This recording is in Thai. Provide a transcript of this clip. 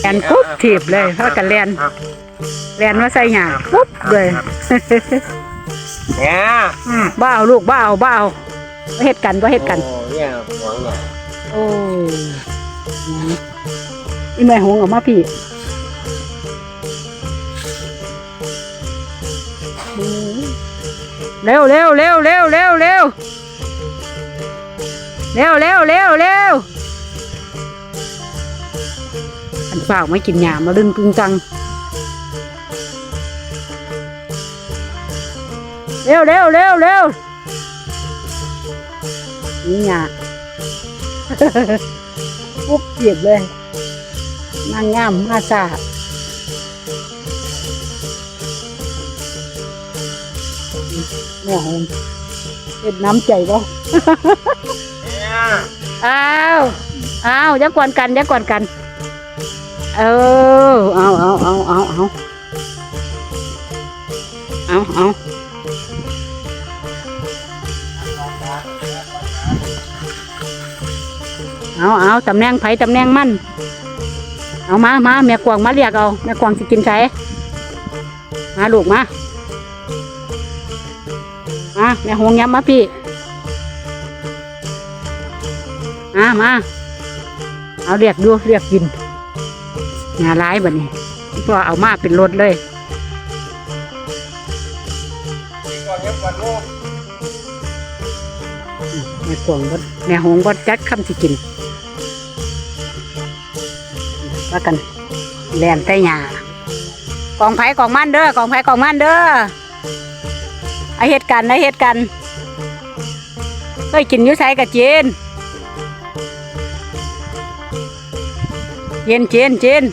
แลนปุ๊บถีบเลยเพราะกันแลนครับแลนมาใส่หยาปุ๊บเลยเนี่ยอืมบ้าเอาลูกบ้าเอาบ้าเอาบ่เฮ็ดกันบ่เฮ็ดกันโอ้เนี่ยหวงเนี่ยโอ้อีแม่หงออกมาพี่เร็วเร็วเร็วเร็วเร็วเร็วเร็วเร็วเร็วเร็วอั นฝากไม่กินหยามาดึงปึงจังเร็วเร็วเร็วเร็วนี่หยาปุ๊บเหยียบเลยนางงามมาซาเนี่ยโฮมเป็นน้ำใจบ่เนี่ยอ้าว อ้าวอย่ากวนกันอย่ากวนกัน เออเอาเอาเอาเอาเอาเอาเอาเอาเอาตำแหน่งไผ่ตำแหน่งมัน เอามามาแม่กวางมาเรียกเอาแม่กวางสิกินใช้มาลูกมา มาแม่หงย้ำมาพี่มามา เอาเรียกดูเรียกกิน งาร้ายบัดนี้พอเอามาเป็นรถเลยนี่ก่อนเนี่ยก่อนลูกแม่กวงบดแม่หงบดจัดคำสิกินว่ากันแลนใต้หญ้ากองไผ่กองมันเด้อกองไผ่กองมันเด้อไอเหตุกันไอเหตุกันเคยกินอยุ่ไสกับเจนเจนเจนเจน